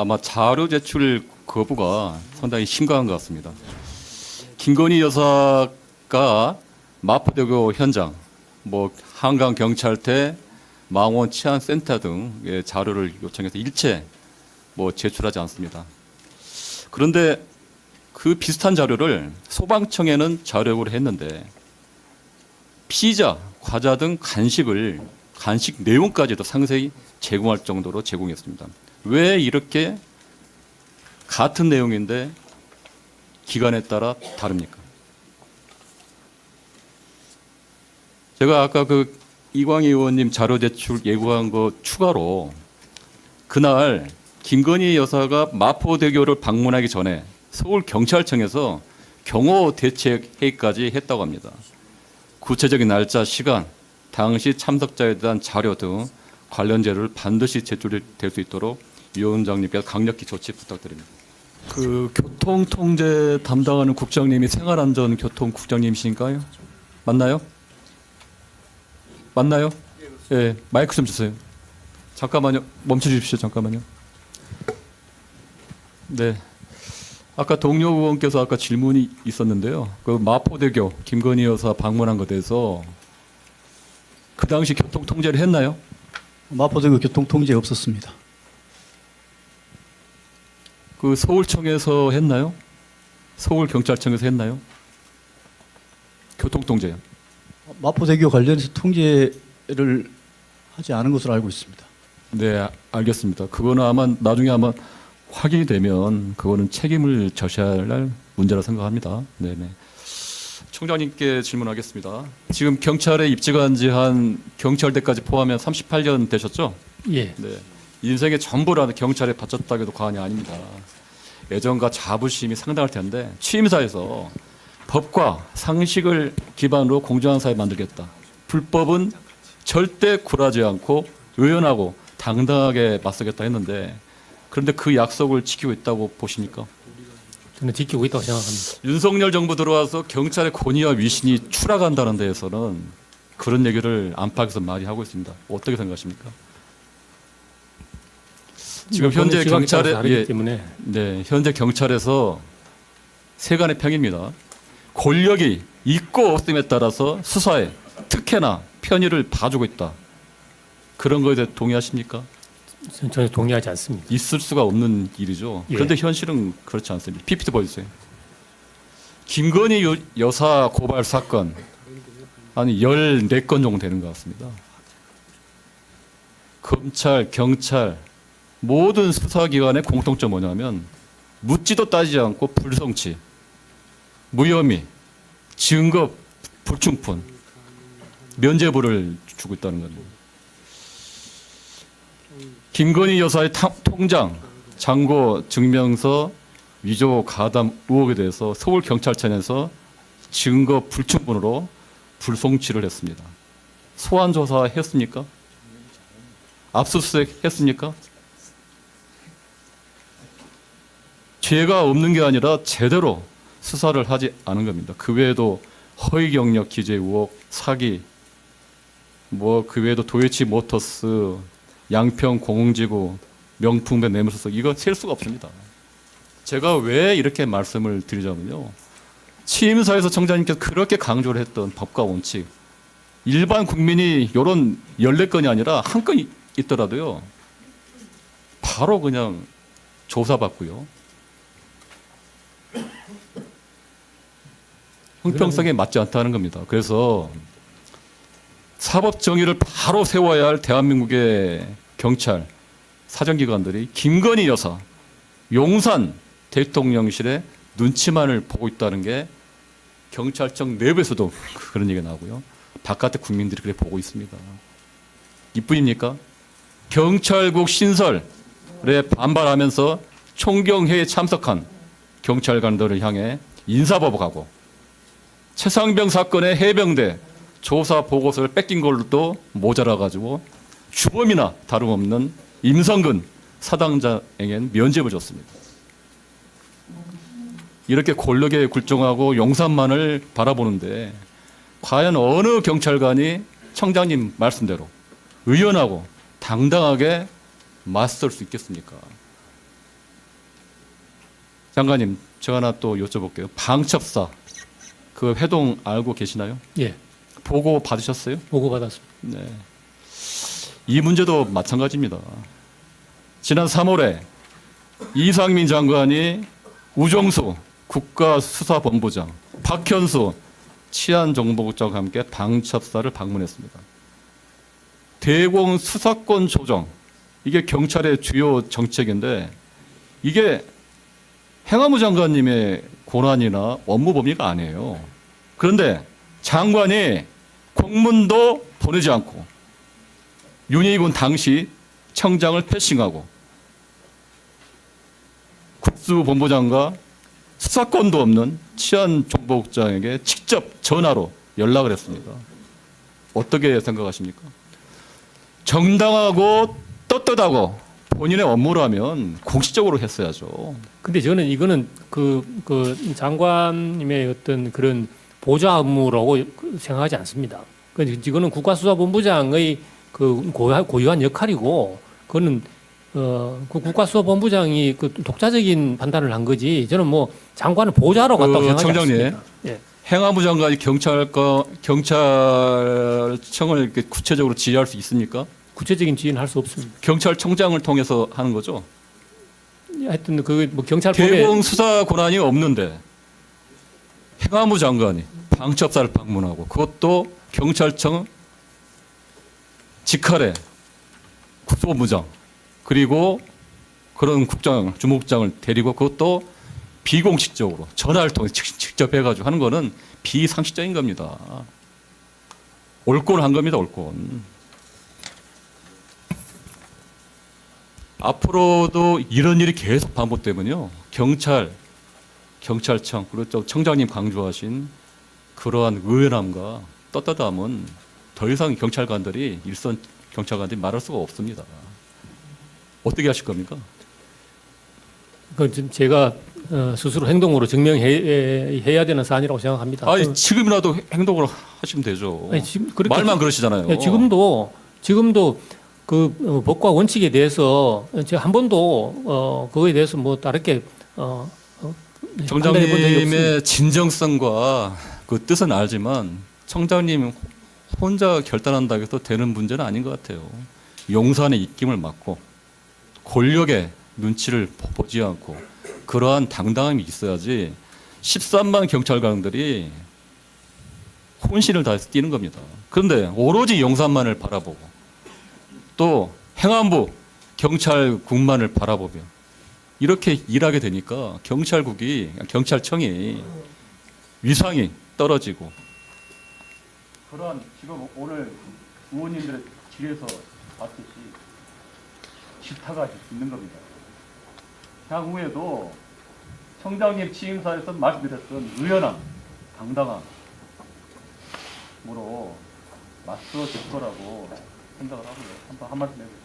아마 자료 제출 거부가 상당히 심각한 것 같습니다. 김건희 여사가 마포대교 현장, 뭐 한강 경찰대, 망원 치안센터 등의 자료를 요청해서 일체 뭐 제출하지 않습니다. 그런데 그 비슷한 자료를 소방청에는 자료를 했는데 피자, 과자 등 간식을 간식 내용까지도 상세히 제공할 정도로 제공했습니다. 왜 이렇게 같은 내용인데 기간에 따라 다릅니까? 제가 아까 그 이광희 의원님 자료 제출 예고한 거 추가로 그날 김건희 여사가 마포대교를 방문하기 전에 서울 경찰청에서 경호 대책 회의까지 했다고 합니다. 구체적인 날짜, 시간, 당시 참석자에 대한 자료 등 관련 자료를 반드시 제출될 수 있도록 위원장님께서 강력히 조치 부탁드립니다. 그 교통 통제 담당하는 국장님이 생활안전 교통 국장님이신가요? 맞나요? 맞나요? 예, 마이크 좀 주세요. 잠깐만요. 멈춰 주십시오. 잠깐만요. 네. 아까 동료 의원께서 아까 질문이 있었는데요. 그 마포대교 김건희 여사 방문한 것에 대해서 그 당시 교통 통제를 했나요? 마포대교 교통 통제 없었습니다. 그 서울청에서 했나요? 서울 경찰청에서 했나요? 교통 통제요. 마포대교 관련해서 통제를 하지 않은 것으로 알고 있습니다. 네, 알겠습니다. 그거는 아마 나중에 아마 확인이 되면 그거는 책임을 져셔야 할 문제라 생각합니다. 네, 네. 총장님께 질문하겠습니다. 지금 경찰에 입직한 지 한 경찰대까지 포함해 38년 되셨죠? 예. 네. 인생의 전부라는 경찰에 바쳤다고 해도 과언이 아닙니다. 애정과 자부심이 상당할 텐데 취임사에서 법과 상식을 기반으로 공정한 사회 만들겠다. 불법은 절대 굴하지 않고 의연하고 당당하게 맞서겠다 했는데 그런데 그 약속을 지키고 있다고 보십니까? 저는 지키고 있다고 생각합니다. 윤석열 정부 들어와서 경찰의 권위와 위신이 추락한다는 데에서는 그런 얘기를 안팎에서 많이 하고 있습니다. 어떻게 생각하십니까? 지금 현재 지각에 따라서 경찰에 다르기 예, 때문에 네, 현재 경찰에서 세간의 평입니다. 권력이 있고 없음에 따라서 수사에 특혜나 편의를 봐주고 있다. 그런 거에 대해 동의하십니까? 저는 동의하지 않습니다. 있을 수가 없는 일이죠. 예. 그런데 현실은 그렇지 않습니다. PPT 보여주세요. 김건희 여, 여사 고발 사건 아니 14건 정도 되는 것 같습니다. 검찰, 경찰 모든 수사기관의 공통점 뭐냐면 묻지도 따지지 않고 불성치, 무혐의, 증거 불충분, 면죄부를 주고 있다는 겁니다. 김건희 여사의 타- 통장, 잔고 증명서 위조 가담 의혹에 대해서 서울 경찰청에서 증거 불충분으로 불송치를 했습니다. 소환 조사 했습니까? 압수수색 했습니까? 죄가 없는 게 아니라 제대로 수사를 하지 않은 겁니다. 그 외에도 허위 경력 기재 의혹, 사기, 뭐 그 외에도 도이치 모터스, 양평 공흥지구, 명품백 뇌물수석 이거 셀 수가 없습니다. 제가 왜 이렇게 말씀을 드리자면요. 취임사에서 청장님께서 그렇게 강조를 했던 법과 원칙 일반 국민이 이런 14건이 아니라 한건 있더라도요. 바로 그냥 조사받고요. 형평성에 맞지 않다는 겁니다. 그래서 사법 정의를 바로 세워야 할 대한민국의 경찰 사정기관들이 김건희 여사 용산 대통령실의 눈치만을 보고 있다는 게 경찰청 내부에서도 그런 얘기가 나오고요. 바깥의 국민들이 그래 보고 있습니다. 이뿐입니까? 경찰국 신설에 반발하면서 총경회에 참석한 경찰관들을 향해 인사보복하고 최상병 사건의 해병대 조사 보고서를 뺏긴 걸로도 모자라 가지고 주범이나 다름없는 임성근 사당자에겐 면죄부 줬습니다. 이렇게 권력에 굴종하고 용산만을 바라보는데 과연 어느 경찰관이 청장님 말씀대로 의연하고 당당하게 맞설 수 있겠습니까? 장관님, 제가 하나 또 여쭤볼게요. 방첩사 그 회동 알고 계시나요? 예, 보고 받으셨어요? 보고 받았습니다. 네. 이 문제도 마찬가지입니다. 지난 3월에 이상민 장관이 우정수 국가수사본부장, 박현수 치안정보국장과 함께 방첩사를 방문했습니다. 대공 수사권 조정 이게 경찰의 주요 정책인데 이게 행안부 장관님의 권한이나 업무 범위가 아니에요. 그런데 장관이 공문도 보내지 않고 윤희군 당시 청장을 패싱하고 국수본부장과 수사권도 없는 치안 정보국장에게 직접 전화로 연락을 했습니다. 어떻게 생각하십니까? 정당하고 떳떳하고 본인의 업무라면 공식적으로 했어야죠. 근데 저는 이거는 그, 그 장관님의 어떤 그런 보좌 업무라고 생각하지 않습니다. 그 이거는 국가수사본부장의 그 고유- 고유한 역할이고, 그거는 어, 그 국가수사본부장이 그 독자적인 판단을 한 거지. 저는 뭐 장관을 보좌로 갔다고 그 생각하지. 않습니다. 예. 행안부 장관이 경찰과 경찰청을 이렇게 구체적으로 지휘할 수 있습니까? 구체적인 지휘는 할 수 없습니다. 경찰청장을 통해서 하는 거죠. 하여튼 그뭐 경찰법에 대공 수사 권한이 없는데 행안부 장관이 방첩사를 방문하고 그것도 경찰청 직할에 국토본부장 그리고 그런 국장 주무국장을 데리고 그것도 비공식적으로 전화를 통해 직- 직접 해가지고 하는 거는 비상식적인 겁니다. 옳곤 한 겁니다. 옳곤. 앞으로도 이런 일이 계속 반복되면요. 경찰, 경찰청, 그리고 또 청장님 강조하신 그러한 의연함과 떳떳함은 더 이상 경찰관들이 일선 경찰관들이 말할 수가 없습니다. 어떻게 하실 겁니까? 그 지금 제가 어, 스스로 행동으로 증명해야 되는 사안이라고 생각합니다. 아니 지금이라도 행동을 하시면 되죠. 아니, 지금 그렇게 말만 그러시잖아요. 예, 지금도 지금도 그 어, 법과 원칙에 대해서 제가 한 번도 어 그거에 대해서 뭐 다르게 어, 어 없습니다. 청장님의 진정성과 그 뜻은 알지만 청장님 혼자 결단한다고 해서 되는 문제는 아닌 것 같아요. 용산의 입김을 막고 권력의 눈치를 보- 보지 않고 그러한 당당함이 있어야지 13만 경찰관들이 혼신을 다해서 뛰는 겁니다. 그런데 오로지 용산만을 바라보고 또 행안부 경찰국만을 바라보며 이렇게 일하게 되니까 경찰국이 경찰청이 위상이 떨어지고 그러한 지금 오늘 의원님들의 길에서 봤듯이 기타가 있는 겁니다. 향후에도 청장님 취임사에서 말씀드렸던 의연함, 당당함으로 맞서질 거라고 생각을 하고요. 한번 한 말씀 해주세요.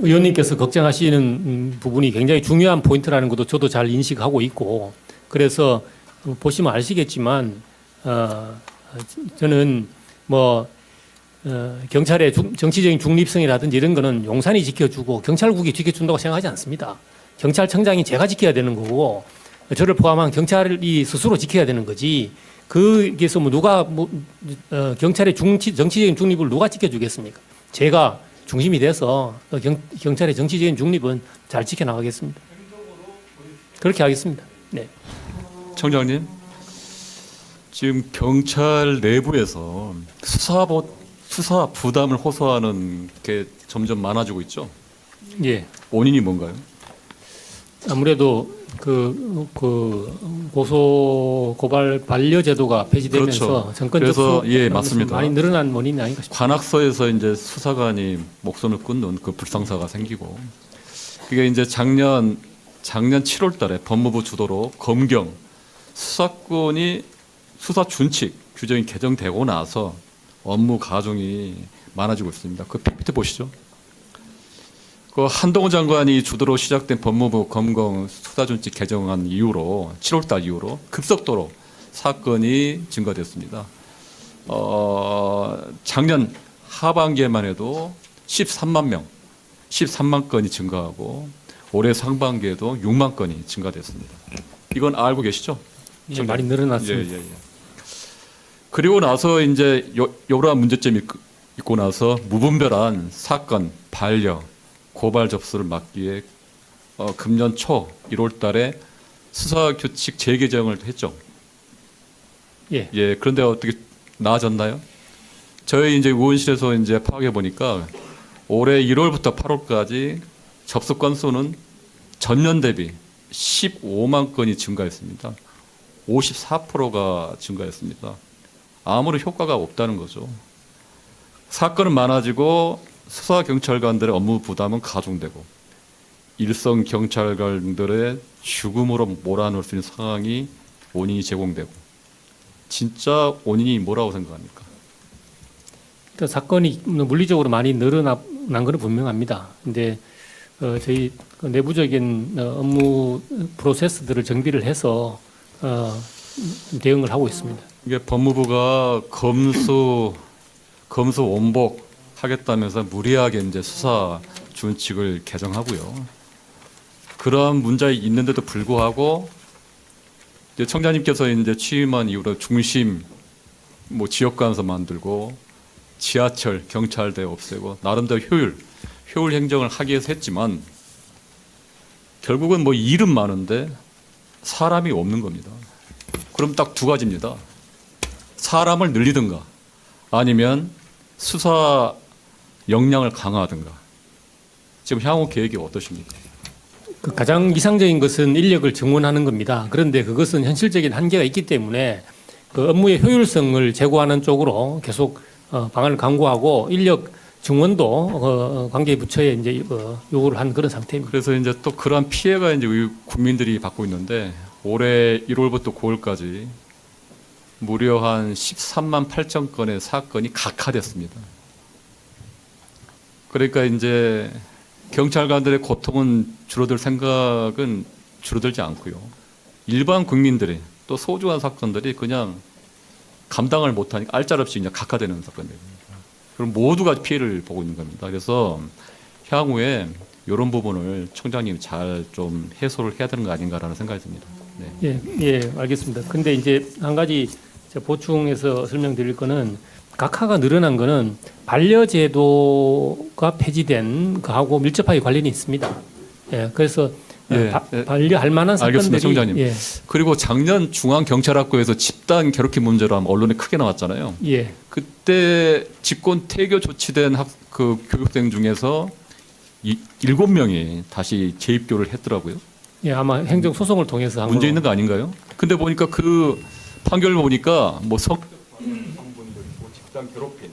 의원님께서 걱정하시는 음, 부분이 굉장히 중요한 포인트라는 것도 저도 잘 인식하고 있고 그래서 어, 보시면 아시겠지만 어, 저는 뭐 어, 경찰의 중- 정치적인 중립성이라든지 이런 거는 용산이 지켜주고 경찰국이 지켜준다고 생각하지 않습니다. 경찰청장이 제가 지켜야 되는 거고 저를 포함한 경찰이 스스로 지켜야 되는 거지. 거기서 뭐 누가 뭐 어, 경찰의 중치, 정치적인 중립을 누가 지켜주겠습니까? 제가 중심이 돼서 어, 경, 경찰의 정치적인 중립은 잘 지켜나가겠습니다. 그렇게 하겠습니다. 네. 청장님, 지금 경찰 내부에서 수사 수사 부담을 호소하는 게 점점 많아지고 있죠. 예. 원인이 뭔가요? 아무래도 그, 그 고소 고발 반려 제도가 폐지되면서 그렇죠. 정권 그래서, 접수 예, 맞습니다. 많이 늘어난 원인이 아닌가 싶습니다. 관악서에서 이제 수사관이 목숨을 끊는 그 불상사가 생기고 그게 이제 작년 작년 7월달에 법무부 주도로 검경 수사권이 수사 준칙 규정이 개정되고 나서 업무 가중이 많아지고 있습니다. 그 PPT 보시죠. 그 한동훈 장관이 주도로 시작된 법무부 검경 수사 준칙 개정안 이후로 7월달 이후로 급속도로 사건이 증가됐습니다. 어, 작년 하반기에만 해도 13만 명 13만 건이 증가하고 올해 상반기에도 6만 건이 증가됐습니다. 이건 알고 계시죠? 예, 많이 늘어났습니다. 예, 예, 예. 그리고 나서 이제 여, 여러 문제점이 있- 있고 나서 무분별한 사건 반려 고발 접수를 막기 위해 어, 금년 초 1월 달에 수사 규칙 재개정을 했죠. 예. 예, 그런데 어떻게 나아졌나요? 저희 이제 의원실에서 이제 파악해 보니까 올해 1월부터 8월까지 접수 건수는 전년 대비 15만 건이 증가했습니다. 54%가 증가했습니다. 아무런 효과가 없다는 거죠. 사건은 많아지고 수사 경찰관들의 업무 부담은 가중되고 일선 경찰관들의 죽음으로 몰아넣을 수 있는 상황이 원인이 제공되고 진짜 원인이 뭐라고 생각합니까? 또 사건이 물리적으로 많이 늘어난 것은 분명합니다. 근데 어, 저희 그 내부적인 어, 업무 프로세스들을 정비를 해서 어, 대응을 하고 있습니다. 이게 법무부가 검수 검수 원복 하겠다면서 무리하게 이제 수사 준칙을 개정하고요. 그런 문제가 있는데도 불구하고 이제 청장님께서 이제 취임한 이후로 중심 뭐 지역관서 만들고 지하철 경찰대 없애고 나름대로 효율 효율 행정을 하기 위해서 했지만 결국은 뭐 일은 많은데 사람이 없는 겁니다. 그럼 딱 두 가지입니다. 사람을 늘리든가 아니면 수사 역량을 강화하든가 지금 향후 계획이 어떠십니까? 그 가장 이상적인 것은 인력을 증원하는 겁니다. 그런데 그것은 현실적인 한계가 있기 때문에 그 업무의 효율성을 제고하는 쪽으로 계속 어, 방안을 강구하고 인력 증원도 어, 관계 부처에 이제 어, 요구를 한 그런 상태입니다. 그래서 이제 또 그러한 피해가 이제 국민들이 받고 있는데 올해 1월부터 9월까지 무려 한 13만 8천 건의 사건이 각하됐습니다. 그러니까 이제 경찰관들의 고통은 줄어들 생각은 줄어들지 않고요. 일반 국민들이 또 소중한 사건들이 그냥 감당을 못하니까 알짤 없이 그냥 각하되는 사건들입니다. 그럼 모두가 피해를 보고 있는 겁니다. 그래서 향후에 이런 부분을 총장님이 잘좀 해소를 해야 되는 거 아닌가라는 생각이 듭니다. 네. 예, 예, 알겠습니다. 근데 이제 한 가지 보충해서 설명드릴 거는 각하가 늘어난 거는 반려제도가 폐지된 거하고 밀접하게 관련이 있습니다. 예, 그래서 예, 바- 예. 반려할 만한 알겠습니다, 사건들이 총장님. 예, 그리고 작년 중앙 경찰학교에서 집단 괴롭힘 문제로 한번 언론에 크게 나왔잖아요. 예, 그때 집권 퇴교 조치된 학, 그 교육생 중에서 이, 일곱 명이 다시 재입교를 했더라고요. 예, 아마 행정 소송을 통해서 한 문제 걸로. 있는 거 아닌가요? 근데 보니까 그 판결을 보니까 뭐 성. 성분들, 뭐 집단 괴롭힘,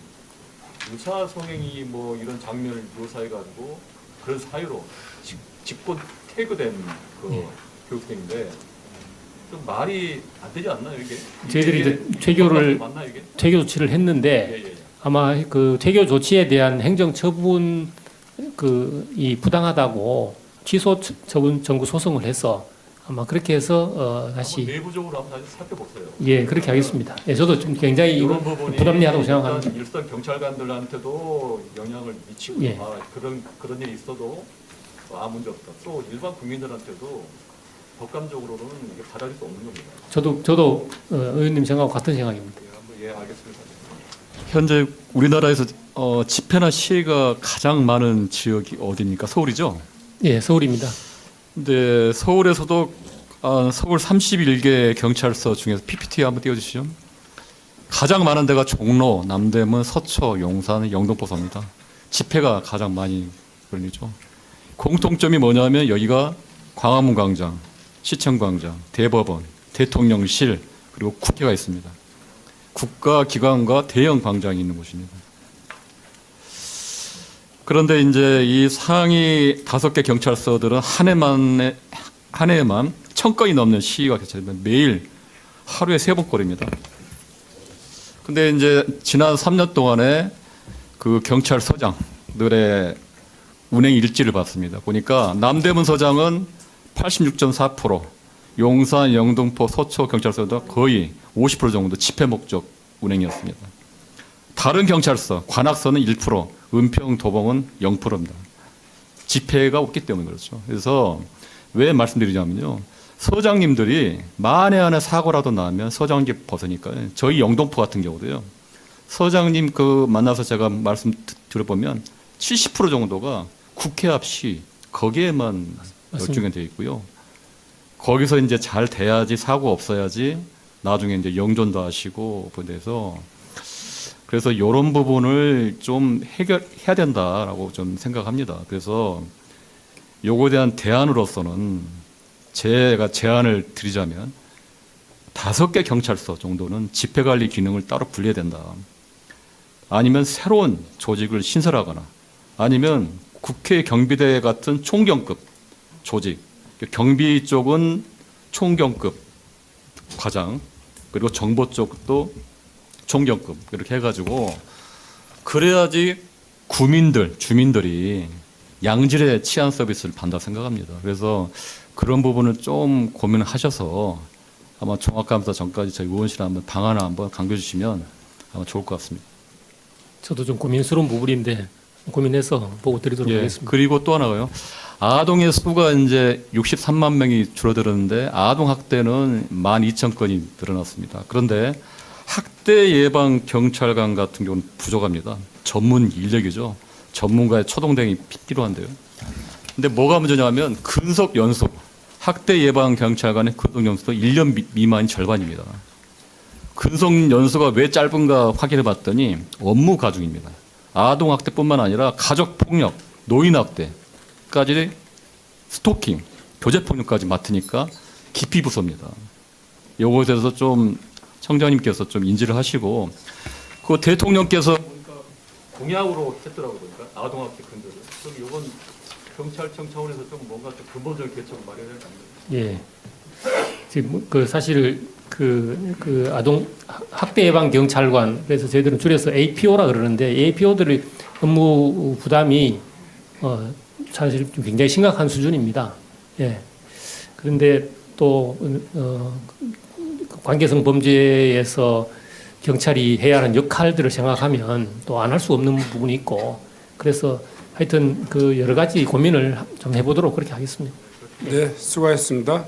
유사 성행위 뭐 이런 장면을 묘사해가지고 그런 사유로 집, 집권 퇴교된 그 예. 교육생인데 좀 말이 안 되지 않나요 이게? 저희들이 이게 이제 퇴교를- 맞나 이게? 퇴교 조치를 했는데 예, 예, 예. 아마 그 퇴교 조치에 대한 행정 처분 그 이 부당하다고 취소 처- 처분 정구 소송을 해서 아마 그렇게 해서 어, 다시 내부적으로 한번 다시 살펴보세요. 예 그렇게 하겠습니다. 예, 저도 좀 굉장히 이런 부분이 부담리하다고 생각합니다. 일단 일선 경찰관들한테도 영향을 미치고 예. 아, 그런 그런 일이 있어도 아 문제 없다. 또 일반 국민들한테도 법감적으로는 이게 받아들일 수 없는 겁니다. 저도 저도 어, 의원님 생각하고 같은 생각입니다. 예, 한번 예 알겠습니다. 현재 우리나라에서 어, 집회나 시위가 가장 많은 지역이 어디입니까? 서울이죠. 예, 서울입니다. 근데 서울에서도 아, 서울 31개 경찰서 중에서 PPT 한번 띄워주시죠. 가장 많은 데가 종로, 남대문, 서초, 용산, 영등포서입니다. 집회가 가장 많이 걸리죠. 공통점이 뭐냐면 여기가 광화문 광장, 시청 광장, 대법원, 대통령실 그리고 국회가 있습니다. 국가 기관과 대형 광장이 있는 곳입니다. 그런데 이제 이 상위 다섯 개 경찰서들은 한 해만에 한 해에만 천 건이 넘는 시위가 개최되면 매일 하루에 세 번 거립니다. 근데 이제 지난 3년 동안에 그 경찰서장들의 운행 일지를 봤습니다. 보니까 남대문 서장은 86.4%, 용산, 영등포, 서초 경찰서도 거의 50% 정도 집회 목적 운행이었습니다. 다른 경찰서, 관악서는 1%, 은평, 도봉은 0%입니다. 집회가 없기 때문에 그렇죠. 그래서 왜 말씀드리냐면요. 서장님들이 만에 하나 사고라도 나면 서장님 벗으니까요. 저희 영동포 같은 경우도요. 서장님 그 만나서 제가 말씀 드- 들어보면 70% 정도가 국회 앞 시 거기에만. 열중이 돼 있고요. 거기서 이제 잘 돼야지 사고 없어야지 나중에 이제 영전도 하시고 그래서 그래서 이런 부분을 좀 해결해야 된다라고 좀 생각합니다. 그래서 요거에 대한 대안으로서는 제가 제안을 드리자면 다섯 개 경찰서 정도는 집회 관리 기능을 따로 분리해야 된다. 아니면 새로운 조직을 신설하거나 아니면 국회 경비대 같은 총경급 조직 경비 쪽은 총경급 과장 그리고 정보 쪽도 총경급 이렇게 해가지고 그래야지 구민들 주민들이 양질의 치안 서비스를 받는다 생각합니다. 그래서 그런 부분을 좀 고민하셔서 아마 종합감사 전까지 저희 의원실 한번 방안을 한번 강구해 주시면 아마 좋을 것 같습니다. 저도 좀 고민스러운 부분인데 고민해서 보고 드리도록 예, 하겠습니다. 그리고 또 하나가요. 아동의 수가 이제 63만 명이 줄어들었는데 아동 학대는 12,000건이 늘어났습니다. 그런데 학대 예방 경찰관 같은 경우는 부족합니다. 전문 인력이죠. 전문가의 초동댕이 필요한데요. 근데 뭐가 문제냐면 근속 연속 학대 예방 경찰관의 근속 연수도 1년 미- 미만이 절반입니다. 근속 연수가 왜 짧은가 확인해 봤더니 업무 가중입니다. 아동 학대뿐만 아니라 가족 폭력, 노인 학대까지 스토킹, 교제 폭력까지 맡으니까 깊이 부섭니다. 요거에 대해서 좀 청장님께서 좀 인지를 하시고 그 대통령께서 공약으로 했더라고 보니까 아동 학대 근절을. 그럼 요건 경찰청 차원에서 좀 뭔가 좀 근본적인 개척 마련해야 합니다. 예. 지금 그 사실 그, 그 아동 학대 예방 경찰관 그래서 저희들은 줄여서 APO라 그러는데 APO들의 업무 부담이 어 사실 좀 굉장히 심각한 수준입니다. 예. 그런데 또 어, 관계성 범죄에서 경찰이 해야 하는 역할들을 생각하면 또 안 할 수 없는 부분이 있고 그래서 하여튼 그 여러 가지 고민을 좀 해보도록 그렇게 하겠습니다. 네, 수고하셨습니다.